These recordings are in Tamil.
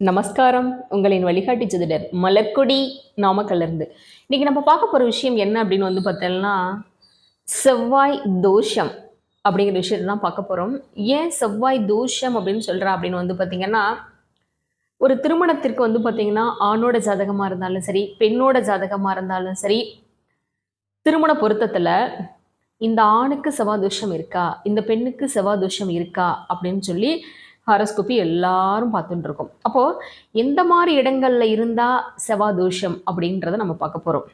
நமஸ்காரம். உங்களின் வழிகாட்டி ஜதிடர் மலர்கொடி நாமக்கல்லிருந்து. இன்னைக்கு நம்ம பார்க்க போகிற விஷயம் என்ன அப்படின்னு வந்து பார்த்தோம்னா செவ்வாய் தோஷம் அப்படிங்கிற விஷயத்தை தான் பார்க்க போகிறோம் ஏன் செவ்வாய் தோஷம் அப்படின்னு சொல்கிறா அப்படின்னு வந்து பார்த்தீங்கன்னா ஒரு திருமணத்திற்கு வந்து பார்த்தீங்கன்னா ஆணோட ஜாதகமாக இருந்தாலும் சரி பெண்ணோட ஜாதகமாக இருந்தாலும் சரி திருமண பொருத்தத்தில் இந்த ஆணுக்கு செவ்வாதோஷம் இருக்கா இந்த பெண்ணுக்கு செவ்வாதோஷம் இருக்கா அப்படின்னு சொல்லி ஹாரோஸ்கோப்பி எல்லாரும் பார்த்துட்டு இருக்கோம் அப்போது எந்த மாதிரி இடங்கள்ல இருந்தால் செவ்வாதோஷம் அப்படின்றத நம்ம பார்க்க போகிறோம்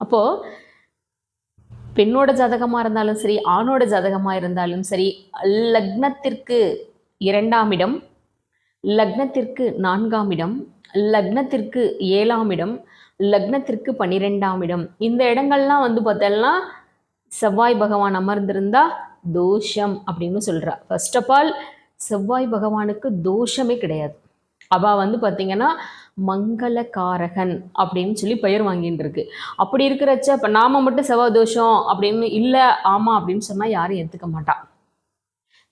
அப்போது பெண்ணோட ஜாதகமாக இருந்தாலும் சரி ஆணோட ஜாதகமாக இருந்தாலும் சரி லக்னத்திற்கு இரண்டாம் இடம் லக்னத்திற்கு நான்காம் இடம் லக்னத்திற்கு ஏழாம் இடம் லக்னத்திற்கு பன்னிரெண்டாம் இடம். இந்த இடங்கள்லாம் வந்து பார்த்தோம்னா செவ்வாய் பகவான் அமர்ந்திருந்தா தோஷம் அப்படின்னு சொல்கிறா ஃபர்ஸ்ட் ஆஃப் ஆல் செவ்வாய் பகவானுக்கு தோஷமே கிடையாது. அவ வந்து பார்த்தீங்கன்னா மங்களகாரகன் அப்படின்னு சொல்லி பெயர் வாங்கிட்டு இருக்கு அப்படி இருக்கிறச்ச இப்போ நாம மட்டும் செவ்வாய் தோஷம் அப்படின்னு இல்லை ஆமாம் அப்படின்னு சொன்னால் யாரும் ஏற்றுக்க மாட்டா.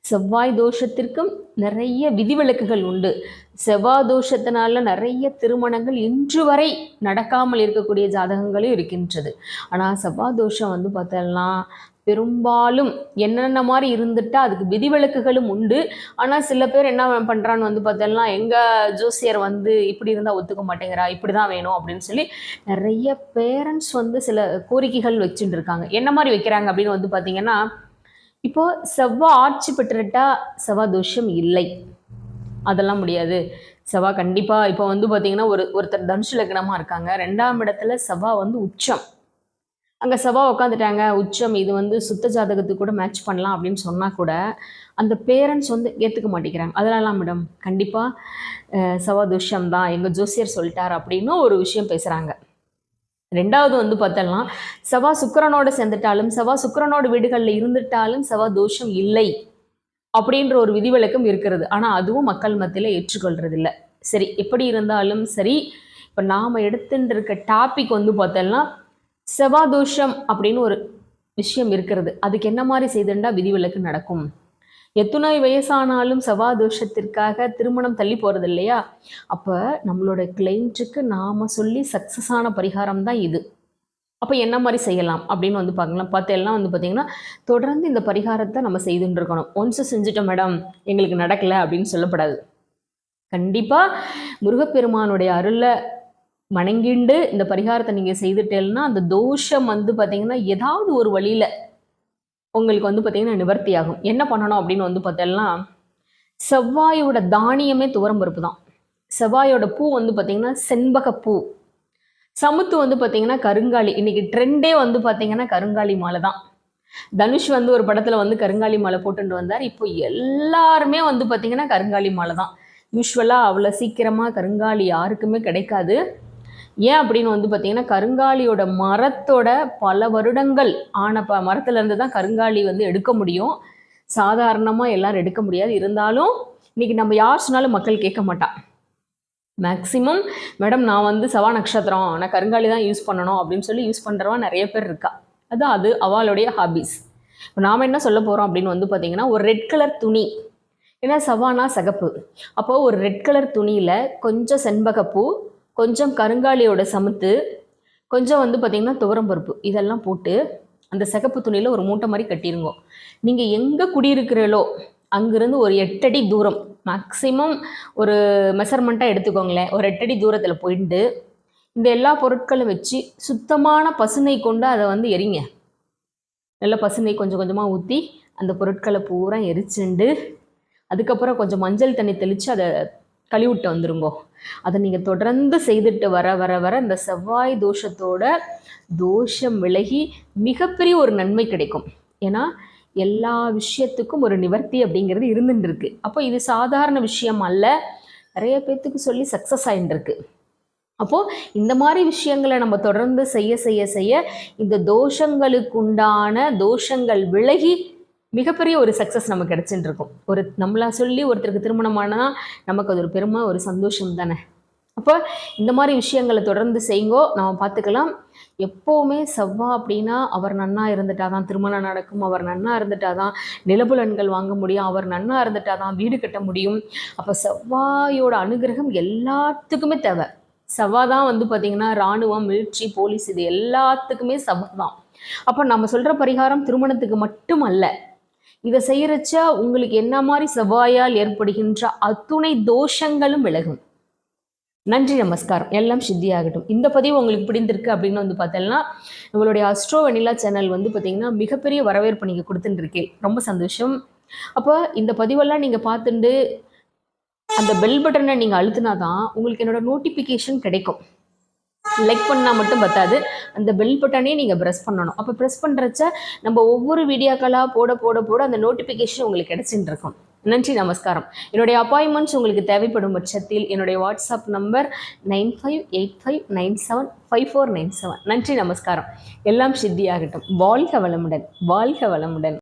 செவ்வாய் தோஷத்திற்கும் நிறைய விதிவிலக்குகள் உண்டு. செவ்வாய் தோஷத்தினால நிறைய திருமணங்கள் இன்று வரை நடக்காமல் இருக்கக்கூடிய ஜாதகங்களும் இருக்கின்றது. ஆனால் செவ்வாய் தோஷம் வந்து பார்த்தோம்னா பெரும்பாலும் என்னென்ன மாதிரி இருந்துட்டா அதுக்கு விதிவிலக்குகளும் உண்டு. ஆனால் சில பேர் என்ன பண்ணுறான்னு வந்து பார்த்தோம்னா எங்கள் ஜோசியர் வந்து இப்படி இருந்தால் ஒத்துக்க மாட்டேங்கிறா இப்படி தான் வேணும் அப்படின்னு சொல்லி நிறைய பேரண்ட்ஸ் வந்து சில கோரிக்கைகள் வச்சுட்டு இருக்காங்க என்ன மாதிரி வைக்கிறாங்க அப்படின்னு வந்து பார்த்தீங்கன்னா இப்போது செவ்வாய் ஆட்சி பெற்றுட்டா செவ்வாய் தோஷம் இல்லை. அதெல்லாம் முடியாது. செவ்வாய் கண்டிப்பாக இப்போ வந்து பார்த்தீங்கன்னா ஒரு ஒருத்தர் தனுஷு லக்னமாக இருக்காங்க. ரெண்டாம் இடத்துல செவ்வாய் வந்து உச்சம். அங்கே செவ்வா உட்காந்துட்டாங்க உச்சம் இது வந்து சுத்த ஜாதகத்துக்கு கூட மேட்ச் பண்ணலாம் அப்படின்னு சொன்னால் கூட அந்த பேரண்ட்ஸ் வந்து ஏற்றுக்க மாட்டேங்கிறாங்க. அதெல்லாம் மேடம் கண்டிப்பாக செவ்வாய் துஷ்யம் தான். எங்கள் ஜோசியர் சொல்லிட்டார் அப்படின்னு ஒரு விஷயம் பேசுகிறாங்க ரெண்டாவது வந்து பார்த்தலாம் செவ்வா சுக்கிரனோடு சேர்ந்துட்டாலும் செவ்வா சுக்கரனோட வீடுகளில் இருந்துட்டாலும் செவ்வாய் தோஷம் இல்லை அப்படின்ற ஒரு விதிவிலக்கம் இருக்கிறது. ஆனால் அதுவும் மக்கள் மத்தியில் ஏற்றுக்கொள்றது இல்லை சரி எப்படி இருந்தாலும் சரி இப்போ நாம் எடுத்துட்டு இருக்க டாபிக் வந்து பார்த்தோம்னா செவாதோஷம் அப்படின்னு ஒரு விஷயம் இருக்கிறது. அதுக்கு என்ன மாதிரி செய்துண்டா விதிவிலக்கு நடக்கும்? எத்துணை வயசானாலும் செவாதோஷத்திற்காக திருமணம் தள்ளி போகிறது இல்லையா? அப்போ நம்மளோட கிளைண்ட்டுக்கு நாம் சொல்லி சக்ஸஸ் ஆன பரிகாரம் தான் இது. அப்போ என்ன மாதிரி செய்யலாம் அப்படின்னு வந்து பார்க்கலாம். பார்த்து எல்லாம் வந்து பார்த்திங்கன்னா தொடர்ந்து இந்த பரிகாரத்தை நம்ம செய்துட்டு இருக்கணும். ஒன்ஸ் செஞ்சுட்டோம் மேடம் எங்களுக்கு நடக்கலை அப்படின்னு சொல்லப்படாது. கண்டிப்பாக முருகப்பெருமானுடைய அருளை வணங்கிண்டு இந்த பரிகாரத்தை நீங்கள் செய்துட்டேன்னா அந்த தோஷம் வந்து பார்த்தீங்கன்னா ஏதாவது ஒரு வழியில் உங்களுக்கு வந்து பார்த்தீங்கன்னா நிவர்த்தி ஆகும் என்ன பண்ணணும் அப்படின்னு வந்து பார்த்தோம்னா செவ்வாயோட தானியமே துவரம் பருப்பு தான். செவ்வாயோட பூ வந்து பார்த்தீங்கன்னா செண்பக பூ. சமுத்து வந்து பார்த்தீங்கன்னா கருங்காலி. இன்றைக்கி ட்ரெண்டே வந்து பார்த்தீங்கன்னா கருங்காலி மாலை தான். தனுஷ் வந்து ஒரு படத்தில் வந்து கருங்காலி மாலை போட்டுட்டு வந்தார். இப்போ எல்லாருமே வந்து பார்த்தீங்கன்னா கருங்காலி மாலை தான். யூஸ்வலாக அவ்வளோ சீக்கிரமாக கருங்காலி யாருக்குமே கிடைக்காது. ஏன் அப்படின்னு வந்து பார்த்தீங்கன்னா கருங்காலியோட மரத்தோட பல வருடங்கள் ஆன ப மரத்துலேருந்து தான் கருங்காலி வந்து எடுக்க முடியும். சாதாரணமாக எல்லாரும் எடுக்க முடியாது. இருந்தாலும் இன்றைக்கி நம்ம யார் சொன்னாலும் மக்கள் கேட்க மாட்டான் மேக்ஸிமம் மேடம் நான் வந்து சவா நட்சத்திரம். நான் கருங்காலி தான் யூஸ் பண்ணணும். அப்படின்னு சொல்லி யூஸ் பண்ணுறவா நிறைய பேர் இருக்கா. அது அது அவளுடைய ஹாபிஸ் இப்போ நாம் என்ன சொல்ல போகிறோம் அப்படின்னு வந்து பார்த்தீங்கன்னா ஒரு ரெட் கலர் துணி. ஏன்னா சவானா சகப்பு. அப்போது ஒரு ரெட் கலர் துணியில் கொஞ்சம் செண்பகப்பூ கொஞ்சம் கருங்காலியோட சமத்து கொஞ்சம் வந்து பார்த்திங்கன்னா துவரம் பருப்பு இதெல்லாம் போட்டு அந்த சிகப்பு துணியில் ஒரு மூட்டை மாதிரி கட்டிருங்கோ. நீங்கள் எங்கே குடியிருக்கிறீங்களோ அங்கேருந்து ஒரு எட்டடி தூரம் மேக்ஸிமம் ஒரு மெஷர்மெண்ட்டாக எடுத்துக்கோங்களேன். ஒரு எட்டடி தூரத்தில் போயிட்டு இந்த எல்லா பொருட்களும் வச்சு சுத்தமான பசுனை கொண்டு அதை வந்து எரிங்க. நல்ல பசுனை கொஞ்சம் கொஞ்சமாக ஊற்றி அந்த பொருட்களை பூரா எரிச்சுண்டு அதுக்கப்புறம் கொஞ்சம் மஞ்சள் தண்ணி தெளித்து அதை கழுவிட்டு வந்துருங்கோ. அதை நீங்கள் தொடர்ந்து செய்துட்டு வர வர வர இந்த செவ்வாய் தோஷத்தோட தோஷம் விலகி மிகப்பெரிய ஒரு நன்மை கிடைக்கும். ஏன்னா எல்லா விஷயத்துக்கும் ஒரு நிவர்த்தி அப்படிங்கிறது இருந்துட்டு இருக்கு அப்போ இது சாதாரண விஷயம் அல்ல. நிறைய பேர்த்துக்கு சொல்லி சக்ஸஸ் ஆகிட்டு அப்போது இந்த மாதிரி விஷயங்களை நம்ம தொடர்ந்து செய்ய செய்ய செய்ய இந்த தோஷங்களுக்குண்டான தோஷங்கள் விலகி மிகப்பெரிய ஒரு சக்ஸஸ் நமக்கு கிடச்சிட்டு இருக்கும் ஒரு நம்மளா சொல்லி ஒருத்தருக்கு திருமணம் ஆனால் நமக்கு அது ஒரு பெருமை ஒரு சந்தோஷம் தானே. அப்போ இந்த மாதிரி விஷயங்களை தொடர்ந்து செய்யுங்கோ நம்ம பார்த்துக்கலாம். எப்போவுமே செவ்வா அப்படின்னா அவர் நன்னா இருந்துட்டாதான் திருமணம் நடக்கும் அவர் நன்னா இருந்துட்டாதான் நிலபுலன்கள் வாங்க முடியும் அவர் நன்னா இருந்துட்டாதான் வீடு கட்ட முடியும். அப்போ செவ்வாயோட அனுகிரகம் எல்லாத்துக்குமே தேவை. செவ்வா தான் வந்து பார்த்திங்கன்னா இராணுவம் மிலிட்ரி போலீஸ் இது எல்லாத்துக்குமே செவ்வா தான். அப்போ நம்ம சொல்கிற பரிகாரம் திருமணத்துக்கு மட்டும் அல்ல இதை செய்யறச்ச உங்களுக்கு என்ன மாதிரி செவ்வாயால் ஏற்படுகின்ற அத்துணை தோஷங்களும் விலகும். நன்றி நமஸ்காரம். எல்லாம் சித்தியாகட்டும். இந்த பதிவு உங்களுக்கு பிடிந்திருக்கு அப்படின்னு வந்து பார்த்தோம்னா நம்மளுடைய அஸ்ட்ரோ வெனிலா சேனல் வந்து பார்த்தீங்கன்னா மிகப்பெரிய வரவேற்பு நீங்கள் கொடுத்துட்டு இருக்கேன் ரொம்ப சந்தோஷம். அப்போ இந்த பதிவெல்லாம் நீங்கள் பார்த்துட்டு அந்த பெல் பட்டனை நீங்கள் அழுத்தினா தான் உங்களுக்கு என்னோட நோட்டிஃபிகேஷன் கிடைக்கும். லைக் பண்ணால் மட்டும் பத்தாது. அந்த பெல் பட்டனே நீங்கள் ப்ரெஸ் பண்ணணும். அப்போ ப்ரெஸ் பண்ணுறச்ச நம்ம ஒவ்வொரு வீடியோக்களாக போட போட போட அந்த நோட்டிஃபிகேஷன் உங்களுக்கு கிடச்சின்னு இருக்கும். நன்றி நமஸ்காரம். என்னுடைய அப்பாயின்மெண்ட்ஸ் உங்களுக்கு தேவைப்படும் பட்சத்தில் என்னுடைய WhatsApp number nine five eight five nine seven five four nine seven நன்றி நமஸ்காரம். எல்லாம் சித்தியாகட்டும். வாழ்க வளமுடன். வாழ்க வளமுடன்.